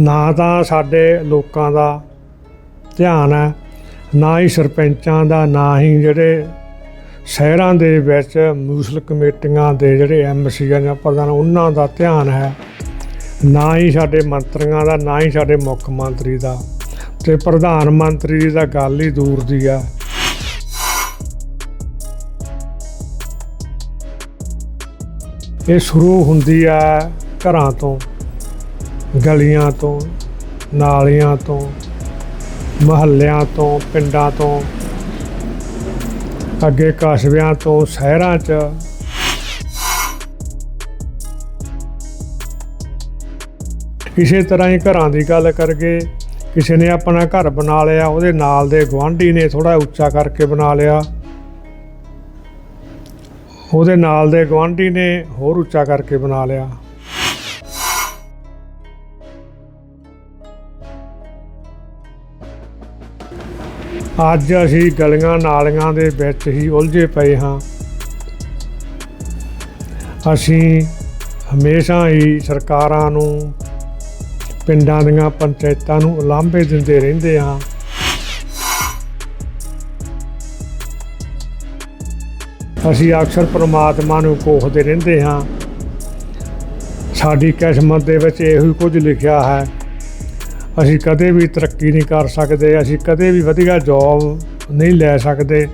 ਨਾ ਤਾਂ ਸਾਡੇ ਲੋਕਾਂ ਦਾ ਧਿਆਨ ਹੈ, ਨਾ ਹੀ ਸਰਪੰਚਾਂ ਦਾ, ਨਾ ਹੀ ਜਿਹੜੇ ਸ਼ਹਿਰਾਂ ਦੇ ਵਿੱਚ ਮਿਊਨਿਸਪਲ ਕਮੇਟੀਆਂ ਦੇ ਜਿਹੜੇ ਐਮਸੀ ਜਾਂ ਪ੍ਰਧਾਨ, ਉਹਨਾਂ ਦਾ ਧਿਆਨ ਹੈ। ਨਾ ਹੀ ਸਾਡੇ ਮੰਤਰੀਆਂ ਦਾ, ਨਾ ਹੀ ਸਾਡੇ ਮੁੱਖ ਮੰਤਰੀ ਦਾ। ਤੇ ਪ੍ਰਧਾਨ ਮੰਤਰੀ ਦੀ ਤਾਂ ਗੱਲ ਹੀ ਦੂਰ ਦੀ ਆ। ਇਹ ਸ਼ੁਰੂ ਹੁੰਦੀ ਆ ਘਰਾਂ ਤੋਂ। ਗਲੀਆਂ ਤੋਂ, ਨਾਲੀਆਂ ਤੋਂ, ਮਹੱਲਿਆਂ ਤੋਂ, ਪਿੰਡਾਂ ਤੋਂ, ਅੱਗੇ ਕਸਬਿਆਂ ਤੋਂ, ਸ਼ਹਿਰਾਂ 'ਚ। ਕਿਸੇ ਤਰ੍ਹਾਂ ਹੀ ਘਰਾਂ ਦੀ ਗੱਲ ਕਰਕੇ ਕਿਸੇ ਨੇ ਆਪਣਾ ਘਰ ਬਣਾ ਲਿਆ, ਉਹਦੇ ਨਾਲ ਦੇ ਗਵਾਂਢੀ ਨੇ ਥੋੜਾ ਉੱਚਾ ਕਰਕੇ ਬਣਾ ਲਿਆ। ਉਹਦੇ ਨਾਲ ਦੇ ਗਵਾਂਢੀ ਨੇ ਹੋਰ ਉੱਚਾ ਕਰਕੇ ਬਣਾ ਲਿਆ। ਅੱਜ ਅਸੀਂ ਗਲੀਆਂ ਨਾਲੀਆਂ ਦੇ ਵਿੱਚ ਹੀ ਉਲਝੇ ਪਏ ਹਾਂ। ਅਸੀਂ ਹਮੇਸ਼ਾ ਹੀ ਸਰਕਾਰਾਂ ਨੂੰ, ਪਿੰਡਾਂ ਦੀਆਂ ਪੰਚਾਇਤਾਂ ਨੂੰ ਉਲਾਂਭੇ ਦਿੰਦੇ ਰਹਿੰਦੇ ਹਾਂ। ਅਸੀਂ ਅਕਸਰ ਪ੍ਰਮਾਤਮਾ ਨੂੰ ਕੋਖਦੇ ਰਹਿੰਦੇ ਹਾਂ। ਸਾਡੀ ਕਿਸਮਤ ਦੇ ਵਿੱਚ ਇਹੋ ਹੀ ਕੁਝ ਲਿਖਿਆ ਹੈ ਅਸੀਂ ਕਦੇ ਵੀ ਤਰੱਕੀ ਨਹੀਂ ਕਰ ਸਕਦੇ, ਅਸੀਂ ਕਦੇ ਵੀ ਵਧੀਆ ਜੌਬ ਨਹੀਂ ਲੈ ਸਕਦੇ।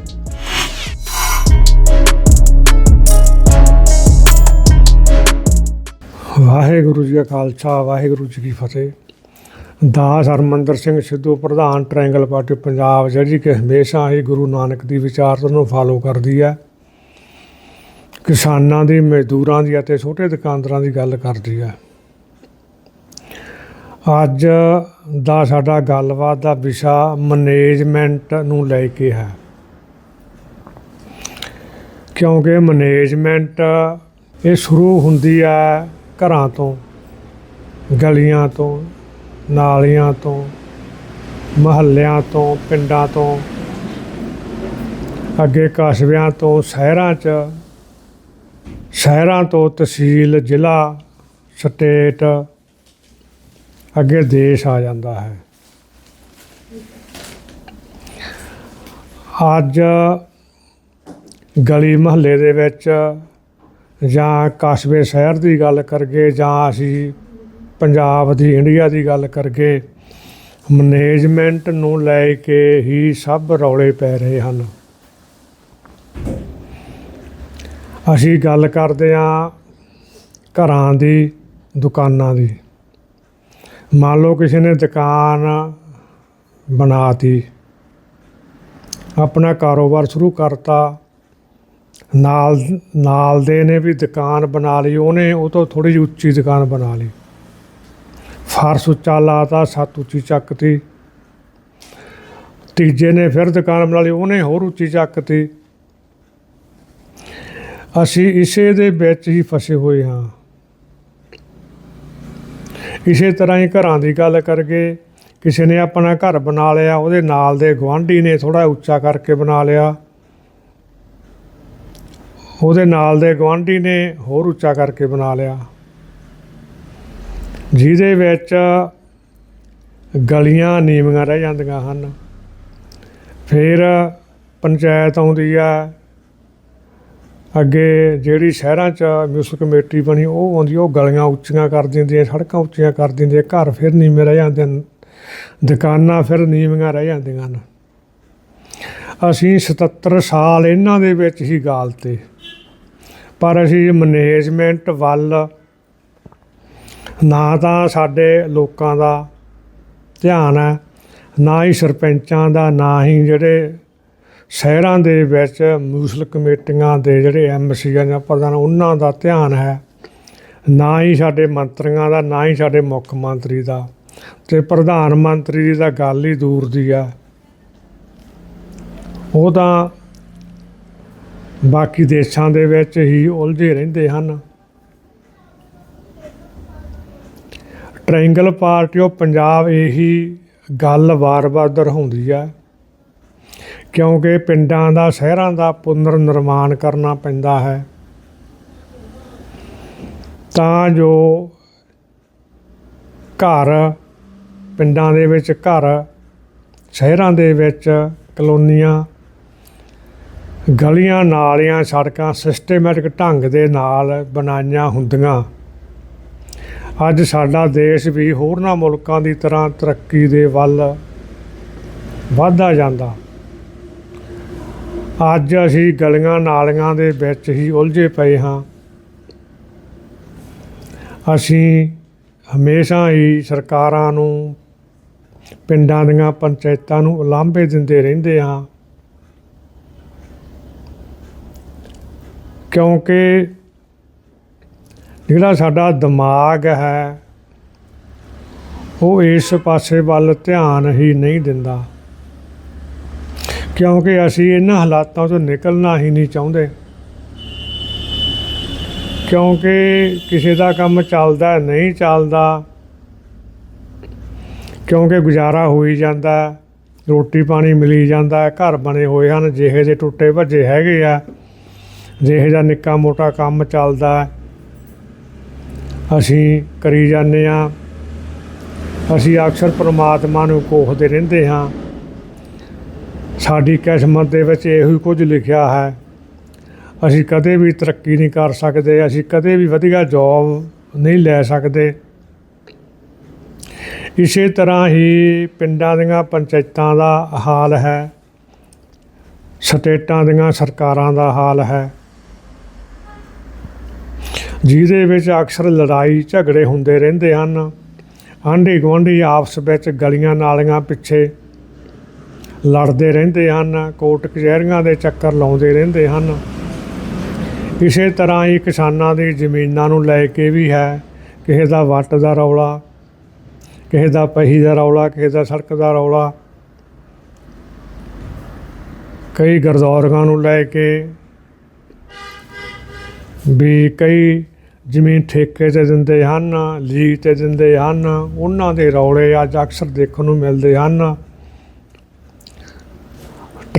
ਵਾਹਿਗੁਰੂ ਜੀ ਕਾ ਖਾਲਸਾ, ਵਾਹਿਗੁਰੂ ਜੀ ਕੀ ਫਤਿਹ। ਦਾਸ ਹਰਮੰਦਰ ਸਿੰਘ ਸਿੱਧੂ, ਪ੍ਰਧਾਨ ਟ੍ਰਾਇੰਗਲ ਪਾਰਟੀ ਪੰਜਾਬ, ਜਿਹੜੀ ਕਿ ਹਮੇਸ਼ਾ ਹੀ ਗੁਰੂ ਨਾਨਕ ਦੀ ਵਿਚਾਰਧਾਰਾ ਨੂੰ ਫਾਲੋ ਕਰਦੀ ਹੈ। ਕਿਸਾਨਾਂ ਦੀ, ਮਜ਼ਦੂਰਾਂ ਦੀ ਅਤੇ ਛੋਟੇ ਦੁਕਾਨਦਾਰਾਂ ਦੀ ਗੱਲ ਕਰਦੀ ਹੈ। ਅੱਜ ਦਾ ਸਾਡਾ ਗੱਲਬਾਤ ਦਾ ਵਿਸ਼ਾ ਮੈਨੇਜਮੈਂਟ ਨੂੰ ਲੈ ਕੇ ਹੈ। ਕਿਉਂਕਿ ਮੈਨੇਜਮੈਂਟ ਇਹ ਸ਼ੁਰੂ ਹੁੰਦੀ ਹੈ ਘਰਾਂ ਤੋਂ, ਗਲੀਆਂ ਤੋਂ, ਨਾਲੀਆਂ ਤੋਂ, ਮਹੱਲਿਆਂ ਤੋਂ, ਪਿੰਡਾਂ ਤੋਂ, ਅੱਗੇ ਕਸਬਿਆਂ ਤੋਂ, ਸ਼ਹਿਰਾਂ 'ਚ, ਸ਼ਹਿਰਾਂ ਤੋਂ ਤਹਿਸੀਲ, ਜ਼ਿਲ੍ਹਾ, ਸਟੇਟ ਅੱਗੇ ਦੇਸ਼ ਆ ਜਾਂਦਾ ਹੈ। ਅੱਜ ਗਲੀ ਮਹੱਲੇ ਦੇ ਵਿੱਚ ਜਾਂ ਕਸਬੇ ਸ਼ਹਿਰ ਦੀ ਗੱਲ ਕਰਗੇ ਜਾਂ ਅਸੀਂ ਪੰਜਾਬ ਦੀ ਇੰਡੀਆ ਦੀ ਗੱਲ ਕਰਗੇ ਮੈਨੇਜਮੈਂਟ ਨੂੰ ਲੈ ਕੇ ਹੀ ਸਭ ਰੌਲੇ ਪੈ ਰਹੇ ਹਨ। ਅਸੀਂ ਗੱਲ ਕਰਦੇ ਹਾਂ ਘਰਾਂ ਦੀ, ਦੁਕਾਨਾਂ ਦੀ। ਮੰਨ ਲਓ ਕਿਸੇ ਨੇ ਦੁਕਾਨ ਬਣਾਤੀ, ਆਪਣਾ ਕਾਰੋਬਾਰ ਸ਼ੁਰੂ ਕਰਤਾ, ਨਾਲ ਨਾਲ ਦੇ ਨੇ ਵੀ ਦੁਕਾਨ ਬਣਾ ਲਈ, ਉਹਨੇ ਉਹ ਤੋਂ ਥੋੜੀ ਜਿਹੀ ਉੱਚੀ ਦੁਕਾਨ ਬਣਾ ਲਈ। ਫਰਸ਼ ਉੱਚਾ ਲਾਤਾ ਸੱਤ ਉੱਚੀ ਚੱਕਤੀ। ਤੀਜੇ ਨੇ ਫਿਰ ਦੁਕਾਨ ਬਣਾ ਲਈ, ਉਹਨੇ ਹੋਰ ਉੱਚੀ ਚੱਕਤੀ। ਅਸੀਂ ਇਸੇ ਦੇ ਵਿੱਚ ਹੀ ਫਸੇ ਹੋਏ ਹਾਂ। ਇਸੇ ਤਰ੍ਹਾਂ ਹੀ ਘਰਾਂ ਦੀ ਗੱਲ ਕਰਗੇ ਕਿਸੇ ਨੇ ਆਪਣਾ ਘਰ ਬਣਾ ਲਿਆ, ਉਹਦੇ ਨਾਲ ਦੇ ਗਵਾਂਢੀ ਨੇ ਥੋੜਾ ਉੱਚਾ ਕਰਕੇ ਬਣਾ ਲਿਆ। ਉਹਦੇ ਨਾਲ ਦੇ ਗਵਾਂਢੀ ਨੇ ਹੋਰ ਉੱਚਾ ਕਰਕੇ ਬਣਾ ਲਿਆ। ਜਿਹਦੇ ਵਿੱਚ ਗਲੀਆਂ ਨੀਵੀਆਂ ਰਹਿ ਜਾਂਦੀਆਂ ਹਨ। ਫਿਰ ਪੰਚਾਇਤ ਆਉਂਦੀ ਆ ਅੱਗੇ ਜਿਹੜੀ ਸ਼ਹਿਰਾਂ 'ਚ ਮਿਊਨਿਸਪਲ ਕਮੇਟੀ ਬਣੀ, ਉਹ ਆਉਂਦੀ, ਉਹ ਗਲੀਆਂ ਉੱਚੀਆਂ ਕਰ ਦਿੰਦੀ ਸੜਕਾਂ ਉੱਚੀਆਂ ਕਰ ਦਿੰਦੀ ਘਰ ਫਿਰ ਨੀਵੇਂ ਰਹਿ ਜਾਂਦੇ ਹਨ, ਦੁਕਾਨਾਂ ਫਿਰ ਨੀਵੀਆਂ ਰਹਿ ਜਾਂਦੀਆਂ ਹਨ। ਅਸੀਂ 77 ਸਾਲ ਇਹਨਾਂ ਦੇ ਵਿੱਚ ਹੀ ਗਾਲਤੇ ਪਰ ਅਸੀਂ ਮੈਨੇਜਮੈਂਟ ਵੱਲ ਨਾ ਤਾਂ ਸਾਡੇ ਲੋਕਾਂ ਦਾ ਧਿਆਨ ਹੈ, ਨਾ ਹੀ ਸਰਪੰਚਾਂ ਦਾ, ਨਾ ਹੀ ਜਿਹੜੇ ਸ਼ਹਿਰਾਂ ਦੇ ਵਿੱਚ ਮਿਊਨਿਸਪਲ ਕਮੇਟੀਆਂ ਦੇ ਜਿਹੜੇ ਐਮਸੀ ਜਾਂ ਪ੍ਰਧਾਨ, ਉਹਨਾਂ ਦਾ ਧਿਆਨ ਹੈ। ਨਾ ਹੀ ਸਾਡੇ ਮੰਤਰੀਆਂ ਦਾ, ਨਾ ਹੀ ਸਾਡੇ ਮੁੱਖ ਮੰਤਰੀ ਦਾ। ਤੇ ਪ੍ਰਧਾਨ ਮੰਤਰੀ ਦੀ ਤਾਂ ਗੱਲ ਹੀ ਦੂਰ ਦੀ ਆ। ਉਹ ਤਾਂ ਬਾਕੀ ਦੇਸ਼ਾਂ ਦੇ ਵਿੱਚ ਹੀ ਉਲਝੇ ਰਹਿੰਦੇ ਹਨ। ਟ੍ਰਾਇੰਗਲ ਪਾਰਟੀ ਆਫ ਪੰਜਾਬ ਇਹੀ ਗੱਲ ਵਾਰ-ਵਾਰ ਦੁਹਰਾਉਂਦੀ ਆ। ਕਿਉਂਕਿ ਪਿੰਡਾਂ ਦਾ, ਸ਼ਹਿਰਾਂ ਦਾ ਪੁਨਰ ਨਿਰਮਾਣ ਕਰਨਾ ਪੈਂਦਾ ਹੈ। ਤਾਂ ਜੋ ਘਰ ਪਿੰਡਾਂ ਦੇ ਵਿੱਚ, ਘਰ ਸ਼ਹਿਰਾਂ ਦੇ ਵਿੱਚ ਕਲੋਨੀਆਂ, ਗਲੀਆਂ ਨਾਲੀਆਂ, ਸੜਕਾਂ ਸਿਸਟਮੈਟਿਕ ਢੰਗ ਦੇ ਨਾਲ ਬਣਾਈਆਂ ਹੁੰਦੀਆਂ। ਅੱਜ ਸਾਡਾ ਦੇਸ਼ ਵੀ ਹੋਰਨਾਂ ਮੁਲਕਾਂ ਦੀ ਤਰ੍ਹਾਂ ਤਰੱਕੀ ਦੇ ਵੱਲ ਵਧਦਾ ਜਾਂਦਾ। ਅੱਜ ਅਸੀਂ ਗਲੀਆਂ ਨਾਲੀਆਂ ਦੇ ਵਿੱਚ ਹੀ ਉਲਝੇ ਪਏ ਹਾਂ। ਅਸੀਂ ਹਮੇਸ਼ਾ ਹੀ ਸਰਕਾਰਾਂ ਨੂੰ, ਪਿੰਡਾਂ ਦੀਆਂ ਪੰਚਾਇਤਾਂ ਨੂੰ ਉਲਾਂਭੇ ਦਿੰਦੇ ਰਹਿੰਦੇ ਹਾਂ। ਕਿਉਂਕਿ ਜਿਹੜਾ ਸਾਡਾ ਦਿਮਾਗ ਹੈ, ਉਹ ਇਸ ਪਾਸੇ ਵੱਲ ਧਿਆਨ ਹੀ ਨਹੀਂ ਦਿੰਦਾ। ਕਿਉਂਕਿ ਅਸੀਂ ਇਹਨਾਂ ਹਾਲਾਤਾਂ ਤੋਂ ਨਿਕਲਣਾ ਹੀ ਨਹੀਂ ਚਾਹੁੰਦੇ। ਕਿਉਂਕਿ ਕਿਸੇ ਦਾ ਕੰਮ ਚੱਲਦਾ, ਨਹੀਂ ਚੱਲਦਾ। ਕਿਉਂਕਿ ਗੁਜ਼ਾਰਾ ਹੋਈ ਜਾਂਦਾ, ਰੋਟੀ ਪਾਣੀ ਮਿਲੀ ਜਾਂਦਾ, ਘਰ ਬਣੇ ਹੋਏ ਹਨ, ਜਿਹੇ ਦੇ ਟੁੱਟੇ ਭੱਜੇ ਹੈਗੇ ਆ, ਜਿਹੇ ਦਾ ਨਿੱਕਾ ਮੋਟਾ ਕੰਮ ਚੱਲਦਾ। ਅਸੀਂ ਕਰੀ ਜਾਂਦੇ ਆ ਅਸੀਂ ਅਕਸਰ ਪ੍ਰਮਾਤਮਾ ਨੂੰ ਕੋਖਦੇ ਰਹਿੰਦੇ ਹਾਂ। ਸਾਡੀ ਕਿਸਮਤ ਦੇ ਵਿੱਚ ਇਹੋ ਹੀ ਕੁਝ ਲਿਖਿਆ ਹੈ। ਅਸੀਂ ਕਦੇ ਵੀ ਤਰੱਕੀ ਨਹੀਂ ਕਰ ਸਕਦੇ, ਅਸੀਂ ਕਦੇ ਵੀ ਵਧੀਆ ਜੌਬ ਨਹੀਂ ਲੈ ਸਕਦੇ। ਇਸੇ ਤਰ੍ਹਾਂ ਹੀ ਪਿੰਡਾਂ ਦੀਆਂ ਪੰਚਾਇਤਾਂ ਦਾ ਹਾਲ ਹੈ, ਸਟੇਟਾਂ ਦੀਆਂ ਸਰਕਾਰਾਂ ਦਾ ਹਾਲ ਹੈ। ਜਿਹਦੇ ਵਿੱਚ ਅਕਸਰ ਲੜਾਈ ਝਗੜੇ ਹੁੰਦੇ ਰਹਿੰਦੇ ਹਨ। ਆਂਢੀ ਗੁਆਂਢੀ ਆਪਸ ਵਿੱਚ ਗਲੀਆਂ ਨਾਲੀਆਂ ਪਿੱਛੇ ਲੜਦੇ ਰਹਿੰਦੇ ਹਨ, ਕੋਰਟ ਕਚਹਿਰੀਆਂ ਦੇ ਚੱਕਰ ਲਾਉਂਦੇ ਰਹਿੰਦੇ ਹਨ। ਇਸੇ ਤਰ੍ਹਾਂ ਹੀ ਕਿਸਾਨਾਂ ਦੀ ਜ਼ਮੀਨਾਂ ਨੂੰ ਲੈ ਕੇ ਵੀ ਹੈ। ਕਿਸੇ ਦਾ ਵੱਟ ਦਾ ਰੌਲਾ, ਕਿਸੇ ਦਾ ਪਹੀ ਦਾ ਰੌਲਾ, ਕਿਸੇ ਦਾ ਸੜਕ ਦਾ ਰੌਲਾ। ਕਈ ਗਰਦੌਰੀਆਂ ਨੂੰ ਲੈ ਕੇ ਵੀ ਕਈ ਜ਼ਮੀਨ ਠੇਕੇ ਤੇ ਦਿੰਦੇ ਹਨ, ਲੀਜ਼ ਤੇ ਦਿੰਦੇ ਹਨ। ਉਹਨਾਂ ਦੇ ਰੌਲੇ ਅੱਜ ਅਕਸਰ ਦੇਖਣ ਨੂੰ ਮਿਲਦੇ ਹਨ।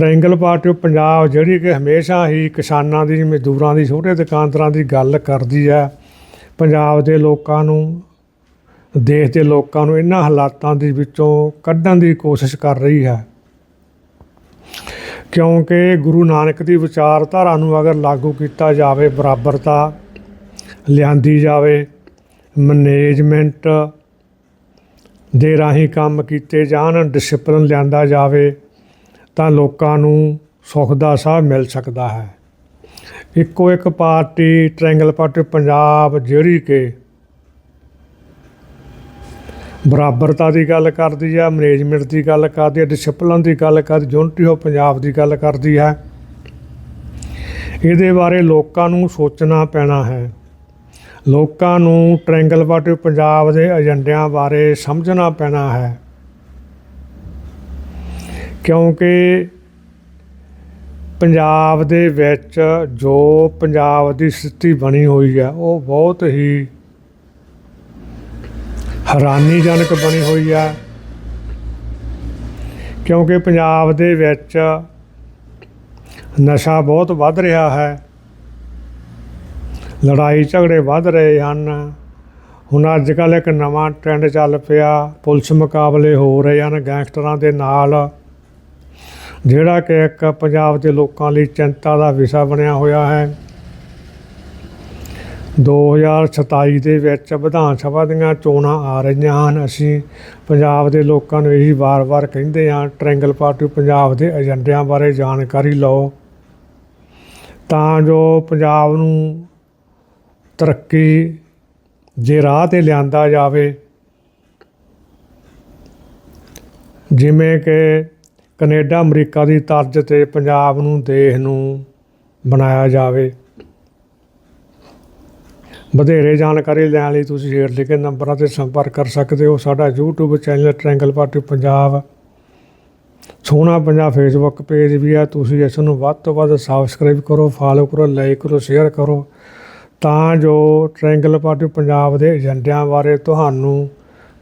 ਟ੍ਰਾਇੰਗਲ ਪਾਰਟੀ ਆਫ ਪੰਜਾਬ ਜਿਹੜੀ ਕਿ ਹਮੇਸ਼ਾ ਹੀ ਕਿਸਾਨਾਂ ਦੀ, ਮਜ਼ਦੂਰਾਂ ਦੀ, ਛੋਟੇ ਦੁਕਾਨਦਾਰਾਂ ਦੀ ਗੱਲ ਕਰਦੀ ਹੈ। ਪੰਜਾਬ ਦੇ ਲੋਕਾਂ ਨੂੰ, ਦੇਸ਼ ਦੇ ਲੋਕਾਂ ਨੂੰ ਇਹਨਾਂ ਹਾਲਾਤਾਂ ਦੇ ਵਿੱਚੋਂ ਕੱਢਣ ਦੀ ਕੋਸ਼ਿਸ਼ ਕਰ ਰਹੀ ਹੈ। ਕਿਉਂਕਿ ਗੁਰੂ ਨਾਨਕ ਦੀ ਵਿਚਾਰਧਾਰਾ ਨੂੰ ਅਗਰ ਲਾਗੂ ਕੀਤਾ ਜਾਵੇ, ਬਰਾਬਰਤਾ ਲਿਆਂਦੀ ਜਾਵੇ, ਮੈਨੇਜਮੈਂਟ ਦੇ ਰਾਹੀਂ ਕੰਮ ਕੀਤੇ ਜਾਣ, ਡਿਸਪਲਿਨ ਲਿਆਂਦਾ ਜਾਵੇ ਤਾਂ ਲੋਕਾਂ ਨੂੰ ਸੁੱਖ ਦਾ ਸਾਹ ਮਿਲ ਸਕਦਾ ਹੈ। ਇੱਕੋ ਇੱਕ ਪਾਰਟੀ ਟ੍ਰਾਇੰਗਲ ਪਾਰਟੀ ਪੰਜਾਬ ਜਿਹੜੀ ਕਿ ਬਰਾਬਰਤਾ ਦੀ ਗੱਲ ਕਰਦੀ ਹੈ ਮੈਨੇਜਮੈਂਟ ਦੀ ਗੱਲ ਕਰਦੀ ਹੈ ਡਿਸਪਲਨ ਦੀ ਗੱਲ ਕਰਦੀ ਯੂਨਿਟੀ ਆਫ ਪੰਜਾਬ ਦੀ ਗੱਲ ਕਰਦੀ ਹੈ ਇਹਦੇ ਬਾਰੇ ਲੋਕਾਂ ਨੂੰ ਸੋਚਣਾ ਪੈਣਾ ਹੈ। ਲੋਕਾਂ ਨੂੰ ਟ੍ਰਾਇੰਗਲ ਪਾਰਟੀ ਪੰਜਾਬ ਦੇ ਏਜੰਡਿਆਂ ਬਾਰੇ ਸਮਝਣਾ ਪੈਣਾ ਹੈ। ਕਿਉਂਕਿ ਪੰਜਾਬ ਦੇ ਵਿੱਚ ਜੋ ਪੰਜਾਬ ਦੀ ਸਥਿਤੀ ਬਣੀ ਹੋਈ ਹੈ, ਉਹ ਬਹੁਤ ਹੀ ਹੈਰਾਨੀਜਨਕ ਬਣੀ ਹੋਈ ਹੈ। ਕਿਉਂਕਿ ਪੰਜਾਬ ਦੇ ਵਿੱਚ ਨਸ਼ਾ ਬਹੁਤ ਵੱਧ ਰਿਹਾ ਹੈ। ਲੜਾਈ ਝਗੜੇ ਵੱਧ ਰਹੇ ਹਨ। ਹੁਣ ਅੱਜ ਕੱਲ੍ਹ ਇੱਕ ਨਵਾਂ ਟ੍ਰੈਂਡ ਚੱਲ ਪਿਆ। ਪੁਲਿਸ ਮੁਕਾਬਲੇ ਹੋ ਰਹੇ ਹਨ ਗੈਂਗਸਟਰਾਂ ਦੇ ਨਾਲ। ਜਿਹੜਾ ਕਿ ਇੱਕ ਪੰਜਾਬ ਦੇ ਲੋਕਾਂ ਲਈ ਚਿੰਤਾ ਦਾ ਵਿਸ਼ਾ ਬਣਿਆ ਹੋਇਆ ਹੈ। 2027 ਦੇ ਵਿੱਚ ਵਿਧਾਨ ਸਭਾ ਦੀਆਂ ਚੋਣਾਂ ਆ ਰਹੀਆਂ ਹਨ। ਅਸੀਂ ਪੰਜਾਬ ਦੇ ਲੋਕਾਂ ਨੂੰ ਇਹੀ ਵਾਰ-ਵਾਰ ਕਹਿੰਦੇ ਹਾਂ ਟ੍ਰਾਇੰਗਲ ਪਾਰਟੀ ਪੰਜਾਬ ਦੇ ਏਜੰਡਿਆਂ ਬਾਰੇ ਜਾਣਕਾਰੀ ਲਓ। ਤਾਂ ਜੋ ਪੰਜਾਬ ਨੂੰ ਤਰੱਕੀ ਜੇ ਰਾਹ ਤੇ ਲਿਆਂਦਾ ਜਾਵੇ, ਜਿਵੇਂ ਕਿ ਕੈਨੇਡਾ, ਅਮਰੀਕਾ ਦੀ ਤਰਜ਼ ਤੇ ਪੰਜਾਬ ਨੂੰ ਦੇਸ਼ ਨੂੰ ਬਣਾਇਆ ਜਾਵੇ। ਵਧੇਰੇ ਜਾਣਕਾਰੀ ਲੈਣ ਲਈ ਤੁਸੀਂ ਹੇਠ ਲਿਖੇ ਨੰਬਰਾਂ ਤੇ ਸੰਪਰਕ ਕਰ ਸਕਦੇ ਹੋ। ਸਾਡਾ YouTube channel triangle party Punjab ਸੋਹਣਾ ਪੰਜਾਬ ਫੇਸਬੁੱਕ ਪੇਜ ਵੀ ਹੈ। ਤੁਸੀਂ ਇਸ ਨੂੰ ਵੱਧ ਤੋਂ ਵੱਧ ਸਬਸਕ੍ਰਾਈਬ ਕਰੋ ਫਾਲੋ ਕਰੋ ਲਾਈਕ ਕਰੋ ਸ਼ੇਅਰ ਕਰੋ ਤਾਂ ਜੋ ਟ੍ਰਾਇੰਗਲ ਪਾਰਟੀ ਪੰਜਾਬ ਦੇ ਏਜੰਡਿਆਂ ਬਾਰੇ ਤੁਹਾਨੂੰ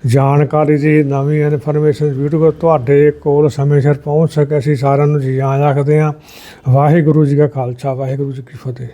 ਜਾਣਕਾਰੀ ਦੀ ਨਵੀਂ ਇਨਫੋਰਮੇਸ਼ਨ ਵੀਡੀਓ ਤੁਹਾਡੇ ਕੋਲ ਸਮੇਂ ਸਿਰ ਪਹੁੰਚ ਸਕੇ, ਅਸੀਂ ਸਾਰਿਆਂ ਨੂੰ ਜੀ ਆਇਆਂ ਆਖਦੇ ਹਾਂ ਵਾਹਿਗੁਰੂ ਜੀ ਕਾ ਖਾਲਸਾ, ਵਾਹਿਗੁਰੂ ਜੀ ਕੀ ਫਤਿਹ।